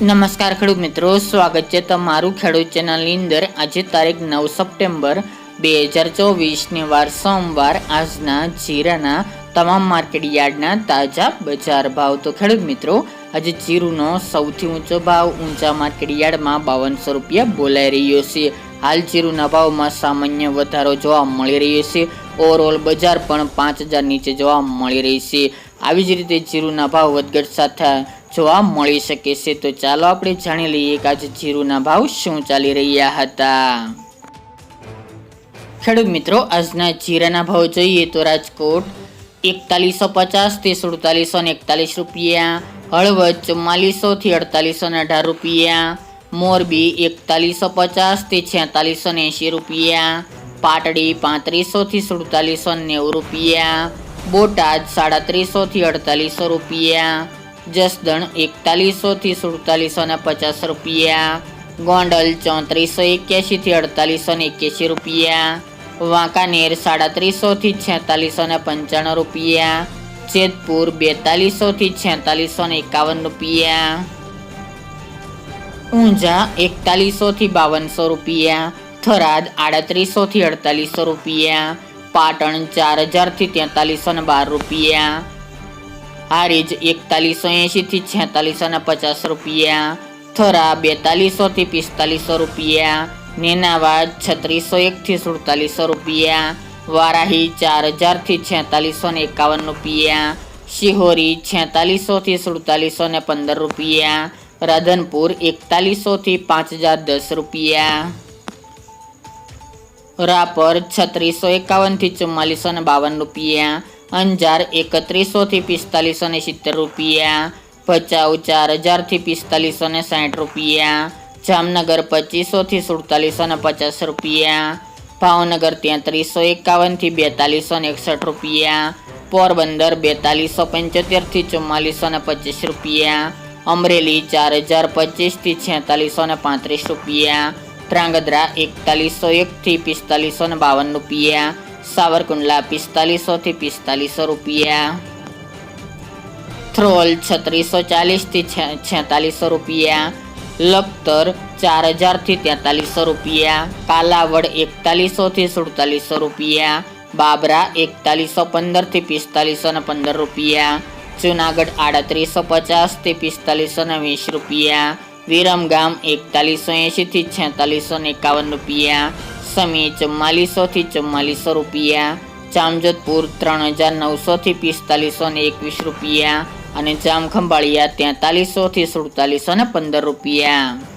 નમસ્કાર ખેડૂત મિત્રો, સ્વાગત છે તમારું ખેડૂત ચેનલની અંદર. આજે તારીખ નવ સપ્ટેમ્બર બે હજાર ચોવીસની વાર સોમવાર. આજના જીરાના તમામ માર્કેટ યાર્ડના તાજા બજાર ભાવ. તો ખેડૂત મિત્રો, આજે જીરુનો સૌથી ઊંચો ભાવ ઊંચા માર્કેટ યાર્ડમાં બાવનસો રૂપિયા બોલાઈ રહ્યો છે. હાલ જીરુના ભાવમાં સામાન્ય વધારો જોવા મળી રહ્યો છે. ઓવરઓલ બજાર પણ પાંચ હજાર નીચે જોવા મળી રહી છે. આવી જ રીતે જીરુના ભાવ વધઘટ સાથે જોવા મળી શકે છે. તો ચાલો આપણે જાણી લઈએ કે આજે જીરુના ભાવ શું ચાલી રહ્યા હતા. ખેડૂત મિત્રો, આજના જીરાના ભાવ જોઈએ તો રાજકોટ એકતાલીસો પચાસથી સુડતાલીસો ને એકતાલીસ રૂપિયા, હળવદ ચુમ્માલીસો થી અડતાલીસો ને અઢાર રૂપિયા, મોરબી એકતાલીસો પચાસથી છેતાલીસો ને એંશી રૂપિયા, પાટડી પાંત્રીસો થી સુડતાલીસો નેવું રૂપિયા, બોટાદ સાડત્રીસો થી અડતાલીસો રૂપિયા જસદણ એકતાલીસો થી સુડતાલીસો ને પચાસ રૂપિયા. ગોંડલ ચોત્રીસો એક્યાસી થી અડતાલીસો ને એક્યાસી રૂપિયા. વાંકાનેર સાડત્રીસો થી છેતાલીસો ને પંચાણું રૂપિયા. જેતપુર બેતાલીસો થી છેતાલીસો ને એકાવન રૂપિયા. ઊંઝા એકતાલીસો થી બાવનસો રૂપિયા. થરાદ આડત્રીસો થી અડતાલીસો રૂપિયા. પાટણ ચાર હજારથી તેતાલીસો ને બાર રૂપિયા. હારીજ એકતાલીસો એંશીથી છેતાલીસો ને પચાસ રૂપિયા. થરા બેતાલીસો થી પિસ્તાલીસો રૂપિયા. નેનાવાદ છત્રીસો એકથી સુડતાલીસો રૂપિયા. વારાહી ચાર હજારથી છેતાલીસો ને એકાવન રૂપિયા. શિહોરી છેતાલીસોથી સુડતાલીસો ને પંદર રૂપિયા. રાધનપુર એકતાલીસોથી પાંચ હજાર દસ રૂપિયા. રાપર છત્રીસો એકાવનથી ચુમ્માલીસો ને બાવન રૂપિયા. અંજાર એકત્રીસો થી પિસ્તાલીસો ને સિત્તેર રૂપિયા. ભચાઉ ચાર હજારથી પિસ્તાલીસો ને સાઠ રૂપિયા. જામનગર પચીસો થી સુડતાલીસો ને પચાસ રૂપિયા. ભાવનગર તેત્રીસો એકાવનથી બેતાલીસો ને એકસઠ રૂપિયા. પોરબંદર બેતાલીસો પંચોતેરથી ચુમ્માલીસો ને પચીસ રૂપિયા. અમરેલી ચાર હજાર પચીસથી છેતાલીસો ને પાંત્રીસ રૂપિયા. ધ્રાંગધ્રા એકતાલીસો એક થી પિસ્તાલીસો ને બાવન રૂપિયા. સાવરકુંડલા પિસ્તાલીસો થી પિસ્તાલીસો રૂપિયા. થ્રોલ છત્રીસો ચાલીસથી છેતાલીસો રૂપિયા. લખતર ચાર હજારથી તેતાલીસો રૂપિયા. કાલાવડ એકતાલીસો થી સુડતાલીસો રૂપિયા. બાબરા એકતાલીસો પંદરથી પિસ્તાલીસો ને પંદર રૂપિયા. જુનાગઢ આડત્રીસો પચાસથી પિસ્તાલીસો ને વીસ રૂપિયા. વિરમગામ એકતાલીસો એંશી થી છેતાલીસો ને એકાવન રૂપિયા. સમી ચુમ્માલીસો થી ચુમ્માલીસો રૂપિયા, જામજોધપુર ત્રણ હજાર નવસો થી પિસ્તાલીસો ને એકવીસ રૂપિયા અને જામખંભાળિયા તેતાલીસો થી સુડતાલીસો ને પંદર રૂપિયા.